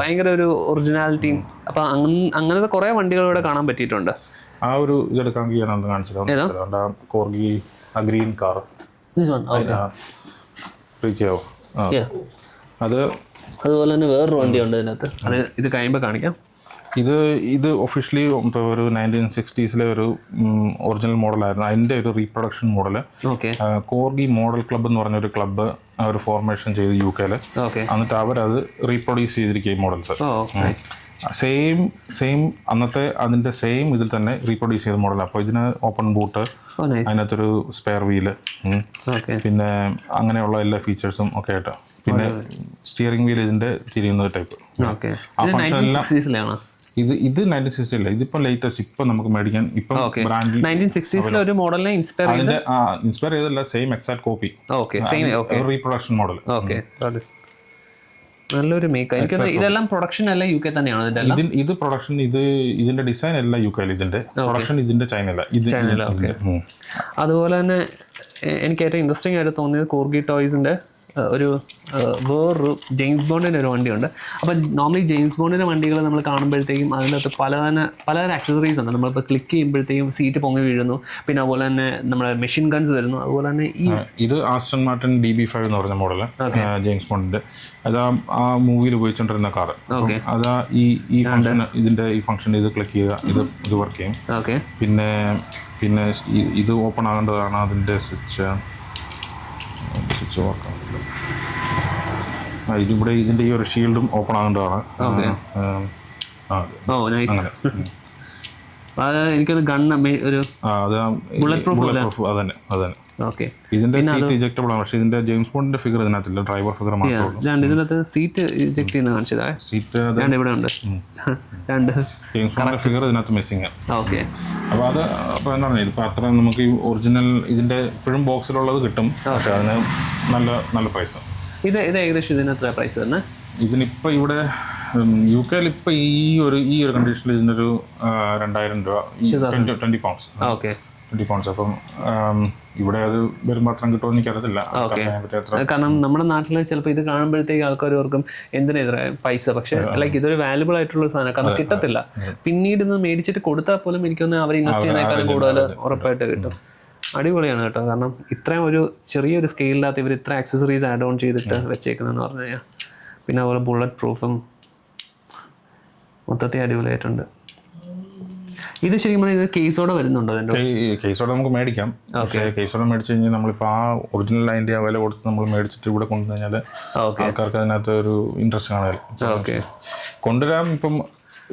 ഭയങ്കര ഒരു ഒറിജിനാലിറ്റിയും അപ്പൊ അങ്ങനത്തെ കുറെ വണ്ടികൾ ഇവിടെ കാണാൻ പറ്റിയിട്ടുണ്ട്. ആ ഒരു ഇതെടുക്കാമെങ്കിൽ ഞാൻ ഒന്ന് ആ കോർഗി ആ ഗ്രീൻ കാർ. അത് അതുപോലെ തന്നെ വേറൊരു വണ്ടിയുണ്ട് ഇതിനകത്ത്. അത് ഇത് കഴിയുമ്പോൾ കാണിക്കാം. ഇത് ഇത് ഒഫീഷ്യലി ഒരു നയന്റീൻ സിക്സ്റ്റീസിലെ ഒരു ഒറിജിനൽ മോഡലായിരുന്നു അതിന്റെ ഒരു reproduction model okay Corgi model club എന്ന് പറഞ്ഞൊരു ക്ലബ്ബ് ഒരു ഫോർമേഷൻ ചെയ്ത് യു കെയിൽ ഓക്കെ എന്നിട്ട് അവരത് റീപ്രൊഡ്യൂസ് ചെയ്തിരിക്കുക ഈ മോഡൽസ് സെയിം സെയിം അന്നത്തെ അതിന്റെ സെയിം ഇതിൽ തന്നെ റീപ്രൊഡ്യൂസ് ചെയ്ത മോഡൽ അപ്പോൾ ഇതിന് ഓപ്പൺ ബൂട്ട് നൈസ് അതിനകത്തൊരു സ്പെയർ വീൽ പിന്നെ അങ്ങനെയുള്ള എല്ലാ ഫീച്ചേഴ്സും ഒക്കെ ആയിട്ട്. പിന്നെ സ്റ്റിയറിംഗ് വീൽ ഇതിന്റെ തിരിയുന്ന ടൈപ്പ് ആ ഫംഗ്ഷൻ എല്ലാം ഇത് ഇത് നയന്റീൻ സിക്സ്റ്റി അല്ല ഇതിപ്പോൾ ലേറ്റസ്റ്റ് ഇപ്പം നമുക്ക് മേടിക്കാൻ ഇപ്പം ബ്രാൻഡിൽ നയന്റീൻ സിക്സ്റ്റീസിലെ ഒരു മോഡലിനെ ഇൻസ്പയർ ചെയ്ത് inspire ചെയ്തല്ല same exact copy okay same okay reproduction model okay നല്ലൊരു മേക്ക് എനിക്ക് ഇതെല്ലാം പ്രൊഡക്ഷൻ അല്ല യു കെ തന്നെയാണ് ഇത് ഇത് പ്രൊഡക്ഷൻ ഇത് ഇതിന്റെ ഡിസൈൻ അല്ല യു കെയിൽ ഇതിന്റെ. പ്രൊഡക്ഷൻ ഇതിന്റെ ചൈന ഇത് ഇതിന്റെ. അതുപോലെ തന്നെ എനിക്ക് ഏറ്റവും ഇൻട്രസ്റ്റിംഗ് ആയിട്ട് തോന്നിയത് കോർഗി ടോയ്സിന്റെ ഒരു വേറൊരു ജെയിംസ് ബോണ്ടിന്റെ ഒരു വണ്ടിയുണ്ട്. അപ്പം നോർമലി ജെയിംസ് ബോണ്ടിന്റെ വണ്ടികൾ നമ്മൾ കാണുമ്പോഴത്തേക്കും അതിനകത്ത് പല തന്നെ പലതരം ആക്സസറീസ് ഉണ്ട്. നമ്മളിപ്പോൾ ക്ലിക്ക് ചെയ്യുമ്പോഴത്തേക്കും സീറ്റ് പൊങ്ങി വീഴുന്നു. പിന്നെ അതുപോലെ തന്നെ നമ്മുടെ മെഷീൻ ഗൺസ് വരുന്നു. അതുപോലെ തന്നെ ഈ ഇത് Aston Martin D B five എന്ന് പറഞ്ഞ മോഡൽ ജെയിംസ് ബോണ്ടിന്റെ. അത് ആ- മൂവിയിൽ ഉപയോഗിച്ചുകൊണ്ടിരുന്ന കാർ ഓക്കെ അതാ ഈ ഈ ഫംഗ്ഷൻ ഇതിന്റെ ഈ ഫംഗ്ഷൻ ഇത് ക്ലിക്ക് ചെയ്യുക ഇത് ഇത് വർക്ക് ചെയ്യും. ഓക്കെ പിന്നെ പിന്നെ ഇത് ഓപ്പൺ ആകേണ്ടതാണ് അതിന്റെ സ്വിച്ച് സ്വിച്ച് ഓഫ് ആ ഇതിവിടെ ഇതിന്റെ ഈ ഒരു ഷീൽഡും ഓപ്പൺ ആകേണ്ടതാണ്. എനിക്കത് ഓ നൈസ്. അത് ഗൺ ഒരു ബുള്ളറ്റ് പ്രൂഫ് അതന്നെ അതന്നെ. ഓക്കെ. ഇതിന്റെ സീറ്റ് ഇജക്റ്റബിൾ ആണ്. പക്ഷേ ഇതിന്റെ ജെയിംസ് ബോണ്ടിന്റെ ഫിഗർ ഇതിനകത്തില്ല. ഡ്രൈവർ ഫിഗർ മാത്രമേ ഉള്ളൂ. രണ്ട് ഇതിനകത്ത് സീറ്റ് ഇജക്ട് ചെയ്യുന്ന കാണിച്ചതാ. സീറ്റ് അത് രണ്ട് ഇവിടെ ഉണ്ട്. രണ്ട് ജെയിംസ് ബോണ്ടിന്റെ ഫിഗർ ഇതിനകത്ത് ഓക്കെ അപ്പോൾ അത് അപ്പോൾ അത്ര നമുക്ക് ഈ ഒറിജിനൽ ഇതിന്റെ ഇപ്പോഴും ബോക്സിലുള്ളത് കിട്ടും. പക്ഷേ അതിന് നല്ല നല്ല പ്രൈസ് ഇത് ഇത് ഏകദേശം ഇതിന് എത്ര പ്രൈസ് തന്നെ? ഇതിനിപ്പോൾ ഇവിടെ യു കെയിൽ ഇപ്പൊ ഈ ഒരു ഈ ഒരു കണ്ടീഷനിൽ ഇതിനൊരു രണ്ടായിരം രൂപ. Twenty pounds okay twenty pounds അപ്പം ഇവിടെ അത് വരുമ്പോൾ കിട്ടുമോ കിട്ടുമെന്ന് എനിക്കറിയത്തില്ല പറയാൻ പറ്റിയ അത്ര കാരണം നമ്മുടെ നാട്ടിൽ ചിലപ്പോൾ ഇത് കാണുമ്പോഴത്തേക്ക് ആൾക്കാർ ഓർക്കും എന്തിനാ പൈസ? പക്ഷെ ലൈക്ക് ഇതൊരു വാല്യുബിൾ ആയിട്ടുള്ള സാധനം കാരണം കിട്ടത്തില്ല. പിന്നീട് ഇത് മേടിച്ചിട്ട് കൊടുത്താൽ പോലും എനിക്കൊന്ന് അവർ ഇൻവെസ്റ്റ് ചെയ്യുന്നതിനേക്കാളും കൂടുതൽ ഉറപ്പായിട്ട് കിട്ടും. അടിപൊളിയാണ് കേട്ടോ. കാരണം ഇത്രയും ഒരു ചെറിയൊരു സ്കെയിലിനകത്ത് ഇവർ ഇത്ര ആക്സസറീസ് ആഡ് ഓൺ ചെയ്തിട്ട് വെച്ചേക്കുന്നതെന്ന് പറഞ്ഞു കഴിഞ്ഞാൽ പിന്നെ അതുപോലെ ബുള്ളറ്റ് പ്രൂഫും മൊത്തത്തിൽ അടിപൊളിയായിട്ടുണ്ട്. ഇത് ശരിക്കും പറഞ്ഞാൽ കേസോടെ വരുന്നുണ്ടോ കേസോടെ നമുക്ക് മേടിക്കാം. പക്ഷേ കേസോടെ മേടിച്ച് കഴിഞ്ഞാൽ നമ്മളിപ്പോൾ ആ ഒറിജിനൽ അതിന്റെ ആ വില കൊടുത്ത് നമ്മൾ മേടിച്ചിട്ട് ഇവിടെ കൊണ്ടു കഴിഞ്ഞാൽ ആൾക്കാർക്ക് അതിനകത്ത് ഒരു ഇൻട്രസ്റ്റ് കാണാൻ ഓക്കെ കൊണ്ടുവരാൻ ഇപ്പം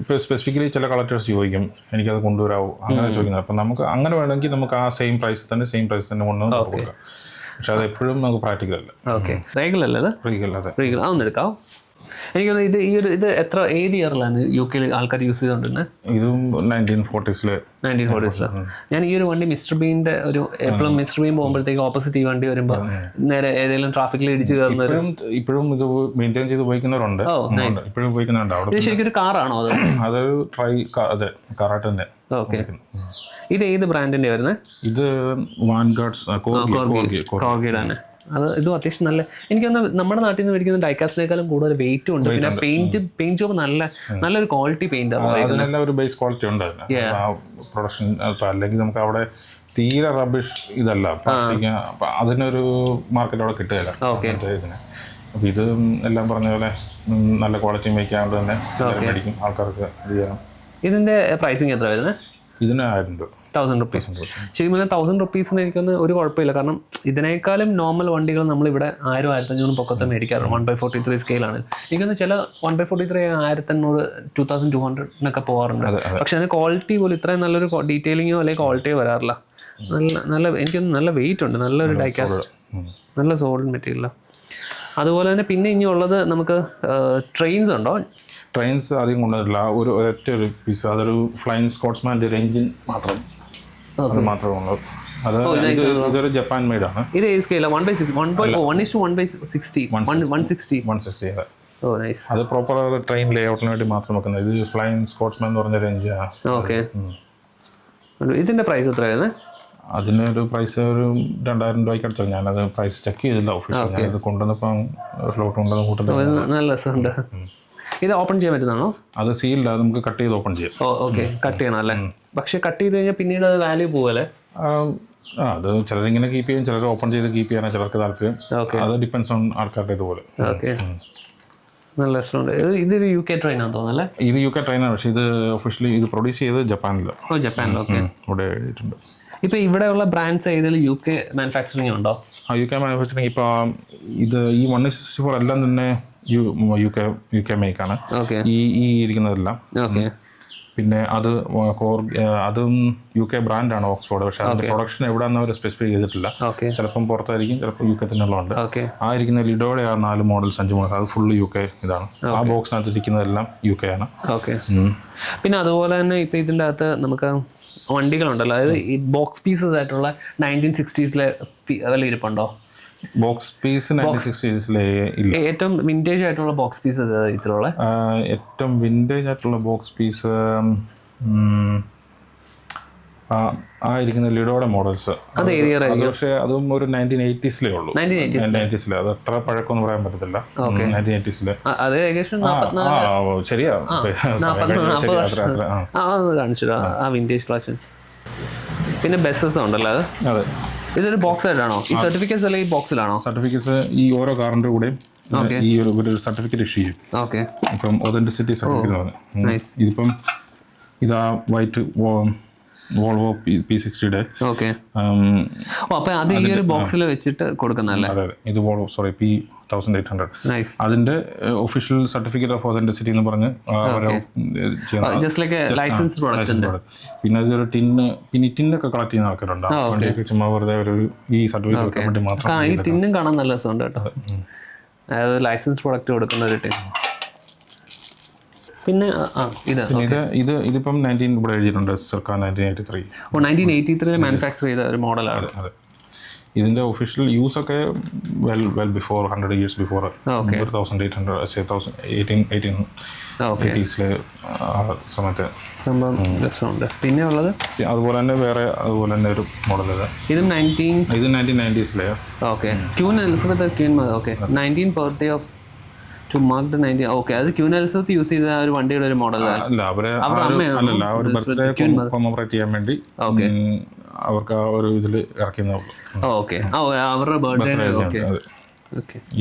ഇപ്പോൾ സ്പെസിഫിക്കലി ചില കളക്ടേഴ്സ് ചോദിക്കും എനിക്കത് കൊണ്ടുവരാവോ? അങ്ങനെ ചോദിക്കുന്നത്. അപ്പം നമുക്ക് അങ്ങനെ വേണമെങ്കിൽ നമുക്ക് ആ സെയിം പ്രൈസ് തന്നെ സെയിം പ്രൈസ് തന്നെ കൊണ്ടുവന്ന് കൊടുക്കാം. പക്ഷെ അത് എപ്പോഴും നമുക്ക് പ്രാക്ടിക്കൽ അല്ല. ഓക്കെ റേഗൽ അല്ലേ റീഗൽ അതെ. റീഗൽ അതൊന്നും എടുക്കാം. എനിക്ക് ഇത് ഈ ഒരു ഇത് എത്ര ഏത് ഇയറിലാണ് യു കെയിൽ ആൾക്കാർ യൂസ് ചെയ്തുകൊണ്ടിരുന്നത് ഇതും നയന്റീൻ ഫോർട്ടീസിൽ നയന്റീൻ ഫോർട്ടീസിലാണ് ഞാൻ ഈ ഒരു വണ്ടി മിസ്റ്റർ ബീന്റെ ഒരു എപ്പോഴും മിസ്റ്റർ ബീൻ പോകുമ്പോഴത്തേക്ക് ഓപ്പോസിറ്റ് ഈ വണ്ടി വരുമ്പോൾ നേരെ ഏതെങ്കിലും ട്രാഫിക്കിൽ ഇടിച്ച് കയറുന്നവരും ഇപ്പോഴും ഇത് മെയിന്റെയിൻ ചെയ്ത് ഉപയോഗിക്കുന്നവരുണ്ട്. ഇപ്പോഴും ഉപയോഗിക്കുന്നുണ്ട് അവിടെ ഇത് ശരിക്കും ഒരു കാറാണോ അത്? [clears throat] അതൊരു ട്രൈ അതെ കാറായിട്ട് തന്നെ ഓക്കെ ഇത് ഏത് ബ്രാൻഡിന്റെ വരുന്നത് ഇത് വാൻഗാർഡ്സ് കോർഗിയാണ് അത് ഇതും അത്യാവശ്യം നല്ല എനിക്ക് തോന്നുന്നു നമ്മുടെ നാട്ടിൽ നിന്ന് മേടിക്കുന്ന ഡൈക്കാസിനേക്കാളും കൂടുതൽ വെയിറ്റും ഉണ്ട്. പിന്നെ പെയിന്റ് പെയിന്റ് ജോബ് നല്ല നല്ലൊരു ക്വാളിറ്റി പെയിന്റ് അതിനെല്ലാം ഒരു ബേസ് ക്വാളിറ്റി ഉണ്ട് പ്രൊഡക്ഷൻ അല്ലെങ്കിൽ നമുക്ക് അവിടെ തീരെ റബിഷ് ഇതല്ല. അതിനൊരു മാർക്കറ്റ് അവിടെ കിട്ടുകയില്ല. ഇതിന്. അപ്പൊ ഇത് എല്ലാം പറഞ്ഞ പോലെ നല്ല ക്വാളിറ്റി മേക്കാണ്ട് തന്നെ മേടിക്കും. ആൾക്കാർക്ക് ഇത് ഇതിന്റെ പ്രൈസിങ് എത്ര വരുന്നത് ഇതിന് ആയിരം രൂപ. തൗസൻഡ് റുപ്പീസ് ശരിക്കും പറഞ്ഞാൽ തൗസൻഡ് റുപ്പീസിന് എനിക്കൊന്ന് ഒരു കുഴപ്പമില്ല. കാരണം ഇതിനേക്കാളും നോർമൽ വണ്ടികൾ നമ്മളിവിടെ ആയിരം ആയിരത്തഞ്ഞൂറും പൊക്കത്തെ മേടിക്കാറുണ്ട്. വൺ ബൈ ഫോർട്ടി ത്രീ സ്കെയിലാണ് എനിക്കൊന്ന് ചില വൺ ബൈ ഫോർട്ടി ത്രീ ആയിരത്തഞ്ഞൂറ് ടു തൗസൻഡ് ടു ഹൺഡ്രഡിനൊക്കെ പോകാറുണ്ട് പക്ഷെ അതിന് ക്വാളിറ്റി പോലും ഇത്രയും നല്ലൊരു ഡീറ്റെയിലിങ്ങോ അല്ലെങ്കിൽ ക്വാളിറ്റിയോ വരാറില്ല. നല്ല നല്ല എനിക്കൊന്ന് നല്ല വെയിറ്റ് ഉണ്ട്. നല്ലൊരു ഡൈക്കാസ്റ്റ് നല്ല സോളിഡ് മെറ്റീരിയലാണ് അതുപോലെ തന്നെ പിന്നെ ഇനി ഉള്ളത് നമുക്ക് ട്രെയിൻസ് ഉണ്ടോ? ട്രെയിൻസ് അധികം കൊണ്ടുവരില്ല ഒരു ഒരൊറ്റ ഒരു പീസ് അതൊരു ഫ്ലൈങ് സ്കോട്ട്സ്മാന്റെ ഒരു എഞ്ചിൻ മാത്രം. അത് മാത്രമേ ഉള്ളൂ. അത് ഇത് ഇതൊരു ജപ്പാൻ മെയ്ഡാണ് ഇത് ഏത് സ്കെയിലാണ് one by six one by one is to one by sixty one sixty one sixty അതെ. ഓ നൈസ് അത് പ്രോപ്പർ ട്രെയിൻ ലേഔട്ടിന് വേണ്ടി മാത്രം വെക്കുന്നത് ഇത് ഫ്ലൈങ് സ്കോട്ട്സ്മാൻ എന്ന് പറഞ്ഞൊരു എഞ്ചിനാണ് ഓക്കെ ഇതിന്റെ പ്രൈസ് എത്രയായിരുന്നു? അതിനൊരു പ്രൈസ് ഒരു രണ്ടായിരം രൂപയ്ക്ക് അടുത്തു ഞാനത് പ്രൈസ് ചെക്ക് ചെയ്തില്ല ഓഫീസിൽ ഞാനത് കൊണ്ടുവന്നപ്പം ഫ്ലോട്ട് കൊണ്ടുവന്ന കൂട്ടത്തിൽ നല്ല രസമുണ്ട്. ഇത് ഓപ്പൺ ചെയ്യാൻ പറ്റുന്നതാണോ? അത് സീൽഡ് അത് നമുക്ക് കട്ട് ചെയ്ത് ഓപ്പൺ ചെയ്യാം. ഓ ഓക്കെ. കട്ട് ചെയ്യണം അല്ലേ? പക്ഷെ കട്ട് ചെയ്ത് കഴിഞ്ഞാൽ പിന്നീട് അത് വാല്യൂ പോവല്ലേ ആ, അത് ചിലരിങ്ങനെ കീപ്പ് ചെയ്യും ചിലർ ഓപ്പൺ ചെയ്ത് കീപ്പ് ചെയ്യാനാണ് ചിലർക്ക് താല്പര്യം. ഓക്കെ. അത് ഡിപ്പെൻസ് ഓൺ ആൾക്കാരുടെ ഇതുപോലെ. ഓക്കെ. നല്ല രസമുണ്ട് ഇത് ഇത് യു കെ ട്രെയിൻ ആണെന്ന് തോന്നുന്നല്ലേ ഇത് യു കെ ട്രെയിനാണ് പക്ഷേ ഇത് ഒഫീഷ്യലി ഇത് പ്രൊഡ്യൂസ് ചെയ്ത് ജപ്പാനിൽ. ഓ ജപ്പാനിൽ. ഓക്കെ. ഇവിടെ എഴുതിയിട്ടുണ്ട് ഇപ്പൊ ഇവിടെയുള്ള ബ്രാൻഡ്സ് ഏതെങ്കിലും യു കെ മാനുഫാക്ചറിങ് ഉണ്ടോ? ആ യു കെ മാനുഫാക്ചറിങ് ഇപ്പോൾ ഇത് ഈ വൺ സിക്സ്റ്റി ഫോർ എല്ലാം തന്നെ U U K U K മേക്കാണ് ഈ ഈ ഇരിക്കുന്നതെല്ലാം. പിന്നെ അത് കോർ അതും യു കെ ബ്രാൻഡാണ് ഓക്സ്ഫോർഡ്. പക്ഷേ അതിന്റെ പ്രൊഡക്ഷൻ എവിടെയാണെന്ന് അവർ സ്പെസിഫൈ ചെയ്തിട്ടില്ല. ചിലപ്പം പുറത്തായിരിക്കും ചിലപ്പോൾ യു കെ തന്നെയുള്ളതുണ്ട് ഉള്ളതുണ്ട് ആ ഇരിക്കുന്ന ലിഡോയുടെ ആ നാല് മോഡൽസ് അഞ്ച് മോഡൽസ് അത് ഫുള്ള് യു കെ ഇതാണ്. ആ ബോക്സിനകത്ത് ഇരിക്കുന്നതെല്ലാം യു കെ ആണ് ഓക്കെ പിന്നെ അതുപോലെ തന്നെ ഇപ്പൊ ഇതിന്റെ അകത്ത് നമുക്ക് വണ്ടികളുണ്ടല്ലോ. അതായത് ഈ ബോക്സ് പീസസ് ആയിട്ടുള്ള നയന്റീൻ സിക്സ്റ്റീസിലെ അതെല്ലാം ഇരിപ്പുണ്ടോ? ബോക്സ് പീസ് ഏറ്റവും വിന്റേജ് ആയിട്ടുള്ള ബോക്സ് പീസസ് ഇതിലുള്ള ഏറ്റവും വിന്റേജ് ആയിട്ടുള്ള ബോക്സ് പീസ് ആ ഇരിക്കുന്ന ലിഡോയുടെ മോഡൽസ് അത് പക്ഷേ അതും ഒരു നയന്റീൻ എയ്റ്റീസിലേ ഉള്ളൂ. എയ്റ്റീസിലെ അത് അത്ര പഴക്കമൊന്നും പറയാൻ പറ്റത്തില്ല. നയന്റീൻ എയ്റ്റീസിലെ അത് ഏകദേശം ശരിയാ. കാണിച്ചു ആ വിന്റേജ് കളക്ഷൻ പിന്നെ ബസ്സസ് ഉണ്ടല്ലോ അത്? അതെ. ഇതൊരു ബോക്സ് ആയിട്ടാണോ? ഈ സർട്ടിഫിക്കറ്റ്സ് അല്ലെങ്കിൽ ഈ ബോക്സിലാണോ സർട്ടിഫിക്കറ്റ്സ് ഈ ഓരോ കാറിന്റെ കൂടെ ഈ ഒരു ഒരു സർട്ടിഫിക്കറ്റ് ഇഷ്യൂ ചെയ്യും. ഓക്കെ ഇപ്പം ഒതന്റിസിറ്റി സർട്ടിഫിക്കറ്റ് ഇതിപ്പം ഇതാ വൈറ്റ് വോൾവോ പി സിക്സ്റ്റിയുടെ ഓക്കെ ഓ അപ്പൊ അത് ഈ ഒരു ബോക്സിൽ വെച്ചിട്ട് കൊടുക്കുന്നല്ലേ അതെ അതെ. ഇത് Volvo sorry P thousand eight hundred അതിന്റെ ഒഫീഷ്യൽ സർട്ടിഫിക്കറ്റ് ഓഫ് ഓതന്റിസിറ്റി എന്ന് പറഞ്ഞ് പിന്നെ അതൊരു ടിന്ന് പിന്നെ ടിന്നൊക്കെ കളക്ട് ചെയ്യുന്ന ആൾക്കാരുണ്ട്. വണ്ടിയൊക്കെ ചുമ്മാ വെറുതെ ഒരു ഈ സർട്ടിഫിക്കറ്റ് വെക്കാൻ വേണ്ടി മാത്രം കാ- ഈ ടിന്നും കാണാൻ നല്ല രസമുണ്ട് കേട്ടോ. അതായത് ലൈസൻസ് പ്രോഡക്റ്റ് കൊടുക്കുന്ന ഒരു ടിൻ പിന്നെ ഇത് ഇത് ഇത് ഇതിപ്പം നയന്റീൻ ഇവിടെ എഴുതിയിട്ടുണ്ട് സർക്കാർ nineteen eighty three oh nineteen eighty three manufacture ചെയ്ത ഒരു മോഡലാണ് അതെ. ഇതിന്റെ ഒഫീഷ്യൽ യൂസ് ഒക്കെ well well before hundred years before Okay. ഒരു thousand eight hundred thousand eighteen eighteen എയ്റ്റീസിലെ സമയത്ത്. സംഭവം രസമുണ്ട്. പിന്നെ ഉള്ളത്? അതുപോലെ തന്നെ വേറെ അതുപോലെ തന്നെ ഒരു മോഡൽ ഇത്. ഇതും നയന്റീൻ ഇത് nineteen നയന്റീസിലെ okay Queen Elizabeth Queen okay nineteen birthday of to mark okay അത് ക്യൂൻ എലിസബത്ത് യൂസ് ചെയ്ത ഒരു വണ്ടിയുടെ ഒരു മോഡലാണ് അല്ല അവരെ അവരുടെ അമ്മയാണോ? ചെയ്യാൻ വേണ്ടി. അവർക്ക് ആ ഒരു ഇതിൽ ഇറക്കുന്നേ ഉള്ളൂ. ഓക്കെ. അവരുടെ ബർത്ത്ഡേ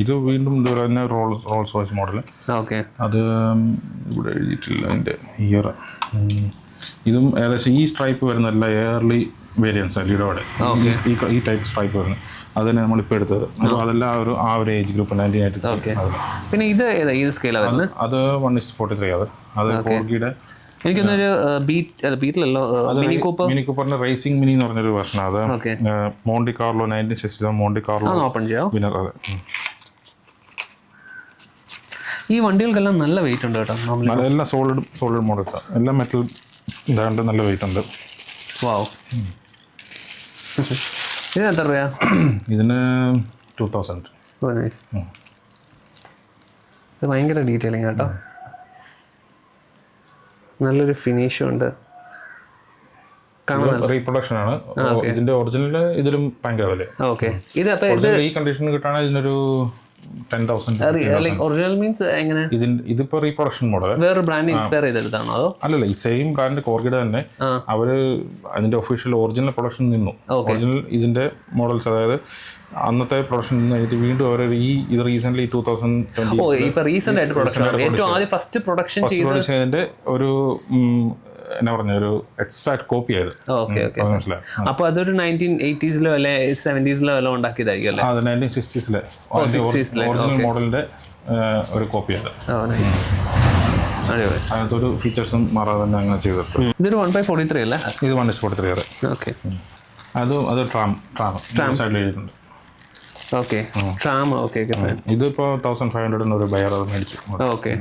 ഇത് വീണ്ടും ഇതുപോലെ തന്നെ Rolls Rolls Royce model. Okay. അത് ഇവിടെ എഴുതിയിട്ടില്ല അതിന്റെ ഇയർ ഇതും ഏകദേശം ഈ സ്ട്രൈപ്പ് വരുന്ന എല്ലാ എയർലി വേരിയൻസ് ലീഡോടെ ഈ ഈ ടൈപ്പ് സ്ട്രൈപ്പ് വരുന്നത് അത് തന്നെ നമ്മളിപ്പോൾ എടുത്തത്. അപ്പോൾ അതെല്ലാം ഒരു ആ ഒരു ഏജ് ഗ്രൂപ്പ് നയന്റീൻ ആയിട്ട് പിന്നെ ഇത് ഏതാ? സ്കെയിലാണ് അത് വൺ ഇസ് ഫോർട്ടി ത്രീ അത് അത് കോർഗിയുടെ എനിക്കൊന്നൊരു ബീറ്റ് ബീറ്റിലല്ലോ മിനി കൂപ്പർ? മിനി കൂപ്പറിന്റെ റേസിംഗ് മിനി എന്ന് പറഞ്ഞൊരു വെർഷൻ അത്. Monte Carlo nineteen sixty Monte Carlo open ചെയ്യാം വിനർ അതെ. ഈ വണ്ടികൾക്കെല്ലാം നല്ല വെയിറ്റ് ഉണ്ട് കേട്ടോ എല്ലാം സോളിഡ് സോളിഡ് മോഡൽസ് ആണ് എല്ലാം മെറ്റൽ ഇതാണ്ട് നല്ല വെയിറ്റ് ഉണ്ട്. വാവ് ഇത് എത്ര രൂപയാ? [clears throat] ഇതിന് ടു തൗസൻഡ് ഭയങ്കര ഡീറ്റെയിലിംഗ് കേട്ടോ. നല്ലൊരു ഫിനിഷും ഉണ്ട് റീപ്രൊഡക്ഷൻ ആണ്. ഇതിന്റെ ഒറിജിനൽ ഇതിലും ഭയങ്കര ഓക്കെ. ഇത് അപ്പൊ ഈ കണ്ടീഷൻ കിട്ടാണെങ്കിൽ ഇതിനൊരു ടെൻ തൗസൻഡ് ഒറിജിനൽ മീൻസ് എങ്ങനെ? ഇതിപ്പോ റീപ്രൊഡക്ഷൻ മോഡൽ വേറൊരു ബ്രാൻഡ് ഇൻസ്പയർ ചെയ്തെടുത്താണോ അതോ? അല്ലല്ല ഈ സെയിം ബ്രാൻഡ് കോർഗിഡ് തന്നെ അവർ അതിന്റെ ഒഫീഷ്യൽ ഒറിജിനൽ പ്രൊഡക്ഷൻ നിന്നു. ഒറിജിനൽ ഇതിന്റെ മോഡൽസ് അതായത് അന്നത്തെ പ്രൊഡക്ഷൻ നിന്ന് കഴിഞ്ഞിട്ട് വീണ്ടും അവർ ഈ ഇത് റീസെന്റ് ടൂ തൗസൻഡ് ട്വന്റി ഏറ്റവും ആദ്യം ഫസ്റ്റ് പ്രൊഡക്ഷൻ ചെയ്തതിന്റെ ഒരു എന്നാ പറഞ്ഞ ഒരു എക്സാക്ട് കോപ്പി ആയത്. അപ്പൊ അതൊരു നയന്റീൻ എയ്റ്റീസിലോ അല്ലെ സെവന്റീസിലോ വല്ലതും ഉണ്ടാക്കിയതായിരിക്കും അല്ലേ? അത് നയന്റീൻ സിക്സ്റ്റീസിലെ 60s ലെ, ഒറിജിനൽ മോഡലിന്റെ ഒരു കോപ്പി ആയത്. അതിനകത്തൊരു ഫീച്ചേഴ്സും മാറാതെ തന്നെ അങ്ങനെ ചെയ്തിട്ട് ഇതൊരു വൺ ബൈ ഫോർട്ടി ത്രീ അല്ലേ? ഇത് വൺ ഫോർട്ടി ത്രീ ഓക്കെ അത് അത് ട്രാം ട്രാം സൈഡിൽ എഴുതിയിട്ടുണ്ട്. ഓക്കെ ട്രാം ഓക്കെ ഇതിപ്പോ തൗസൻഡ് ഫൈവ് ഹൺഡ്രഡ് ഒരു ബയർ അത് മേടിച്ചു. ഓക്കെ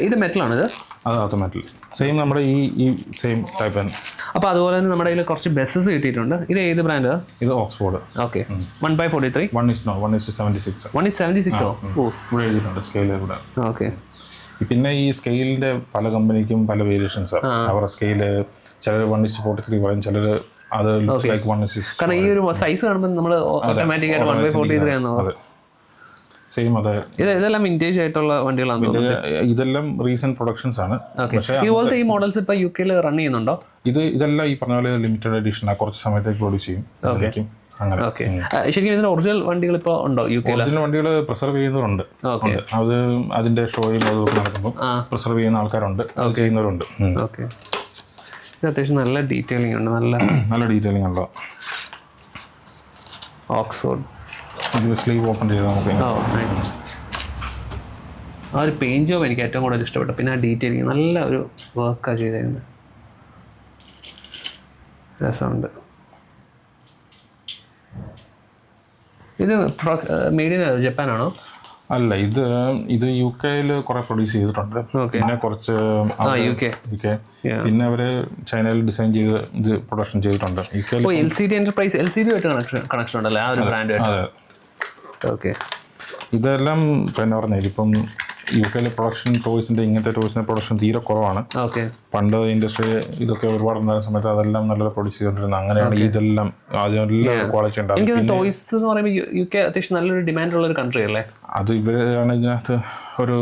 ഇത് മെറ്റലാണ് ഇത്? അതാത്ത മെറ്റൽ സെയിം നമ്മുടെ ഈ ഈ സെയിം ടൈപ്പ് തന്നെ. അപ്പോൾ അതുപോലെ തന്നെ നമ്മുടെ കയ്യിൽ കുറച്ച് ബസ്സസ് കിട്ടിയിട്ടുണ്ട്. ഇത് ഏത് ബ്രാൻഡ് ഇത് Oxford okay one by forty three one is no one is seventy six one is seventy സിക്സോ oh. ഇവിടെ എഴുതിയിട്ടുണ്ട് സ്കെയിലിൽ കൂടെ ഓക്കെ പിന്നെ ഈ സ്കെയിലിന്റെ പല കമ്പനിക്കും പല വേരിയേഷൻസ് അവരുടെ സ്കെയിൽ ചിലർ വൺ ഇസ് ഫോർട്ടി ത്രീ പറയും ചിലർ അത് ലൈക്ക് വൺ ഇസ് കാരണം ഈ ഒരു സൈസ് കാണുമ്പോൾ നമ്മൾ ഓട്ടോമാറ്റിക് ആയിട്ട് വൺ ബൈ ഫോർട്ടി ത്രീ ആണോ സെയിം അതെ ഇതെല്ലാം വിന്റേജ് ആയിട്ടുള്ള വണ്ടികളാണ് ഇതെല്ലാം റീസെന്റ് പ്രൊഡക്ഷൻസ് ആണ്. ഇതുപോലത്തെ ഈ മോഡൽസ് ഇപ്പോൾ യു കെയിൽ റൺ ചെയ്യുന്നുണ്ടോ? ഇത് ഇതെല്ലാം ഈ പറഞ്ഞ പോലെ ലിമിറ്റഡ് എഡിഷൻ ആ. കുറച്ച് സമയത്തേക്ക് പ്രൊഡ്യൂസ് ചെയ്യും. ഓക്കെ ശരിക്കും ഇതിന്റെ ഒറിജിനൽ വണ്ടികൾ ഇപ്പോൾ ഉണ്ടോ യു കെ ഒറിജിനൽ വണ്ടികൾ പ്രിസർവ് ചെയ്യുന്നവരുണ്ട്. അത് അതിന്റെ ഷോയും അതും നടക്കുമ്പോൾ പ്രിസർവ് ചെയ്യുന്ന ആൾക്കാരുണ്ട്. ചെയ്യുന്നവരുണ്ട്. ഓക്കെ ഇത് അത്യാവശ്യം നല്ല ഡീറ്റെയിലിംഗ് ഉണ്ട്. നല്ല [clears throat] നല്ല ഡീറ്റെയിലിംഗ് ഉണ്ടോ ഓക്സ്ഫോർഡ് ഇത് സ്ലീവ് ഓപ്പൺ ചെയ്ത് നമുക്ക് ഓ നൈസ് ആ ഒരു പെയിൻ ജോബ് എനിക്ക് ഏറ്റവും കൂടുതൽ ഇഷ്ടപ്പെട്ടു. പിന്നെ ആ ഡീറ്റെയിലിങ് നല്ല ഒരു വർക്കാണ് ചെയ്തേക്കുന്നത് രസമുണ്ട്. ഇത് മെയ്ഡ് ഇൻ ജപ്പാനാണോ അല്ല ഇത് ഇത് യു കെയിൽ കുറെ പ്രൊഡ്യൂസ് ചെയ്തിട്ടുണ്ട്. പിന്നെ കുറച്ച് യു കെ പിന്നെ അവർ ചൈനയിൽ ഡിസൈൻ ചെയ്ത് ഇത് പ്രൊഡക്ഷൻ ചെയ്തിട്ടുണ്ട്. L C D enterprise L C D ആയിട്ട് കണക്ഷൻ കണക്ഷൻ ഉണ്ടല്ലേ? ആ ഒരു ബ്രാൻഡ് ഓക്കെ. ഇതെല്ലാം പിന്നെ പറഞ്ഞത് ഇപ്പം യു കെയിലെ പ്രൊഡക്ഷൻ ടോയ്സിന്റെ ഇങ്ങനത്തെ ടോയ്സിന്റെ പ്രൊഡക്ഷൻ തീരെ കുറവാണ്. ഓക്കെ. പണ്ട് ഇൻഡസ്ട്രി ഇതൊക്കെ ഒരുപാട് ഉണ്ടായിരുന്ന സമയത്ത് അതെല്ലാം നല്ല പ്രൊഡ്യൂസ് ചെയ്തുകൊണ്ടിരുന്നത് അങ്ങനെയാണ് ഇതെല്ലാം ആദ്യം നല്ല ക്വാളിറ്റി ഉണ്ടാകും എനിക്ക് ടോയ്സ് എന്ന് പറയുമ്പോൾ യു കെ അത്യാവശ്യം നല്ലൊരു ഡിമാൻഡ് ഉള്ള ഒരു കൺട്രി അല്ലേ? അത് ഇവരാണ് ഇതിനകത്ത് ഒരു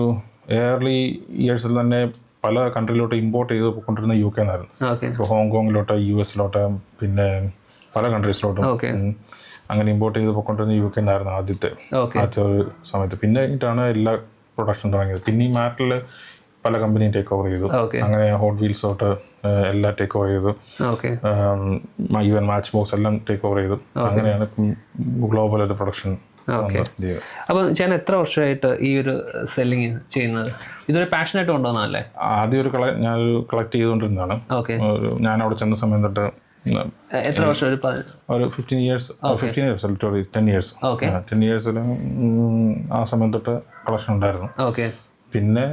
എയർലി ഇയേഴ്സിൽ തന്നെ പല കൺട്രിയിലോട്ട് ഇമ്പോർട്ട് ചെയ്ത് കൊണ്ടിരുന്ന യു കെ എന്നായിരുന്നു. ഇപ്പോൾ ഹോങ്കോങ്ങിലോട്ട് യു എസിലോട്ട് പിന്നെ പല കൺട്രീസിലോട്ടും ഓക്കെ അങ്ങനെ ഇമ്പോർട്ട് ചെയ്ത് പോയിക്കൊണ്ടിരുന്ന യു കെ ആയിരുന്നു ആദ്യത്തെ ആദ്യത്തെ ഒരു സമയത്ത്. പിന്നെ കഴിഞ്ഞിട്ടാണ് എല്ലാ പ്രൊഡക്ഷൻ തുടങ്ങിയത്. പിന്നെ ഈ മാറ്റിൽ പല കമ്പനിയും ടേക്ക് ഓവർ ചെയ്തു. അങ്ങനെ ഹോട്ട് വീൽസ് തൊട്ട് എല്ലാം ടേക്ക് ഓവർ ചെയ്തു. ഈവൻ മാച്ച് ബോക്സ് എല്ലാം ടേക്ക് ഓവർ ചെയ്തു. അങ്ങനെയാണ് ഗ്ലോബൽ ഒരു പ്രൊഡക്ഷൻ അപ്പൊ ഞാൻ എത്ര വർഷമായിട്ട് ഈ ഒരു സെല്ലിങ് ചെയ്യുന്നത്? ഇതൊരു പാഷനായിട്ട് കൊണ്ടുവന്നല്ലേ ആദ്യം ഒരു കളക്ട് ഞാൻ കളക്ട് ചെയ്തുകൊണ്ടിരുന്നതാണ്. ഞാൻ അവിടെ ചെന്ന സമയം തൊട്ട് എത്ര വർഷം ഒരു ഒരു fifteen years fifteen years sorry ten years okay ten ഇയേഴ്സിൽ ആ സമയം തൊട്ട് കളക്ഷൻ ഉണ്ടായിരുന്നു. ഓക്കെ പിന്നെ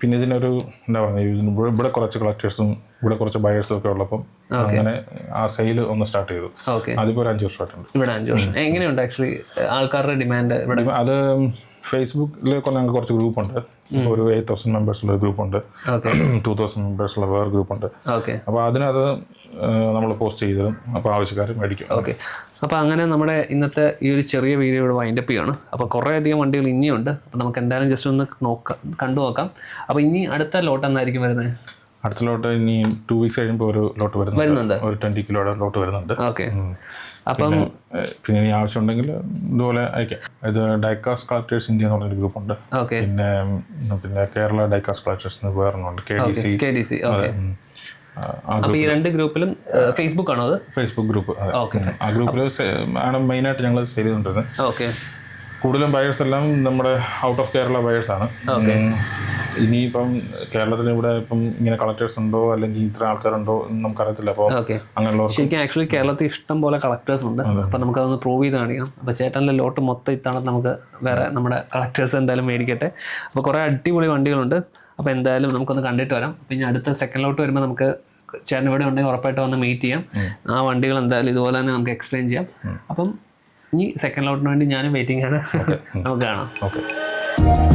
പിന്നെ ഇതിനൊരു എന്താ പറയുക ഇവിടെ കുറച്ച് കളക്ടേഴ്സും ഇവിടെ കുറച്ച് ബയേഴ്സും ഒക്കെ ഉള്ളപ്പം അങ്ങനെ ആ സെയിൽ ഒന്ന് സ്റ്റാർട്ട് ചെയ്തു. അതിപ്പോ അതിപ്പോൾ ഒരു അഞ്ച് വർഷമായിട്ടുണ്ട്. ഇവിടെ അഞ്ച് വർഷം. എങ്ങനെയുണ്ട് ആക്ച്വലി ആൾക്കാരുടെ ഡിമാൻഡ് അത് ഫേസ്ബുക്കിൽ ഞങ്ങൾക്ക് കുറച്ച് ഗ്രൂപ്പ് ഉണ്ട് ഒരു എയ്റ്റ് തൗസൻഡ് മെമ്പേഴ്സുള്ള ഗ്രൂപ്പ് ഉണ്ട് ടു തൗസൻഡ് മെമ്പേഴ്സുള്ള വേറെ ഗ്രൂപ്പ് ഉണ്ട് ഓക്കെ. അപ്പോൾ അതിനകത്ത് നമ്മൾ പോസ്റ്റ് ചെയ്ത് അപ്പോൾ ആവശ്യക്കാർ മേടിക്കും. ഓക്കെ. അപ്പോൾ അങ്ങനെ നമ്മുടെ ഇന്നത്തെ ഈ ഒരു ചെറിയ വീഡിയോ ഇവിടെ വൈൻഡപ്പ് ചെയ്യാണ്. അപ്പോൾ കുറേ അധികം വണ്ടികൾ ഇനിയുണ്ട്. അപ്പോൾ നമുക്ക് എന്തായാലും ജസ്റ്റ് ഒന്ന് നോക്കാം കണ്ടു നോക്കാം. അപ്പോൾ ഇനി അടുത്ത ലോട്ട് എന്നായിരിക്കും വരുന്നത്? അടുത്ത ലോട്ട് ഇനി ടു വീക്സ് കഴിയുമ്പോൾ ഒരു ലോട്ട് വരുന്നുണ്ട്. വരുന്നുണ്ട്. ഒരു ട്വന്റി കിലോയുടെ ലോട്ട് വരുന്നുണ്ട്. ഓക്കെ. അപ്പം പിന്നെ ഇനി ആവശ്യമുണ്ടെങ്കിൽ ഇതുപോലെ അയക്കാം. ഇത് ഡൈകാസ് കളക്ടേഴ്സ് ഇന്ത്യ എന്ന് പറഞ്ഞൊരു ഗ്രൂപ്പ് ഉണ്ട്. പിന്നെ പിന്നെ കേരള ഡൈകാസ് കളക്ടേഴ്സ് എന്ന് വേറൊന്നുണ്ട് K D C K D C അപ്പൊ ഈ രണ്ട് ഗ്രൂപ്പിലും ഫേസ്ബുക്ക് ആണോ അത്? ഫേസ്ബുക്ക് ഗ്രൂപ്പ് ആ ഗ്രൂപ്പിൽ ആണ് മെയിനായിട്ട് ഞങ്ങൾ സെയിൽ ചെയ്തുകൊണ്ടിരുന്നത് ഓക്കെ. കൂടുതലും ബയേഴ്സ് എല്ലാം നമ്മുടെ ഔട്ട് ഓഫ് കേരള ബയേഴ്സ് ആണ്. ഇനിയിപ്പം കേരളത്തിൽ ഇവിടെ ഇപ്പം ഇങ്ങനെ കളക്ടേഴ്സ് ഉണ്ടോ? അല്ലെങ്കിൽ ഇത്ര ആൾക്കാരുണ്ടോ എന്ന് നമുക്കറിയത്തില്ല. അപ്പോൾ ഓക്കെ. അങ്ങനെയുള്ള ശരിക്കും ആക്ച്വലി കേരളത്തിൽ ഇഷ്ടം പോലെ കളക്ടേഴ്സ് ഉണ്ട്. അപ്പം നമുക്കതൊന്ന് പ്രൂവ് ചെയ്ത് കാണിക്കാം. അപ്പോൾ ചേട്ടന്റെ ലോട്ട് മൊത്തം ഇത്തവണ നമുക്ക് വേറെ നമ്മുടെ കളക്ടേഴ്സ് എന്തായാലും മേടിക്കട്ടെ. അപ്പോൾ കുറേ അടിപൊളി വണ്ടികളുണ്ട്. അപ്പോൾ എന്തായാലും നമുക്കൊന്ന് കണ്ടിട്ട് വരാം. പിന്നെ അടുത്ത സെക്കൻഡ് ലോട്ട് വരുമ്പോൾ നമുക്ക് ചേട്ടൻ ഇവിടെ ഉണ്ടെങ്കിൽ ഉറപ്പായിട്ട് വന്ന് മീറ്റ് ചെയ്യാം. ആ വണ്ടികൾ എന്തായാലും ഇതുപോലെ തന്നെ നമുക്ക് എക്സ്പ്ലെയിൻ ചെയ്യാം. അപ്പം ഇനി സെക്കൻഡ് ലോട്ടിന് വേണ്ടി ഞാനും വെയിറ്റിംഗ് ആണ്. [laughs] നമുക്ക് കാണാം. ഓക്കെ.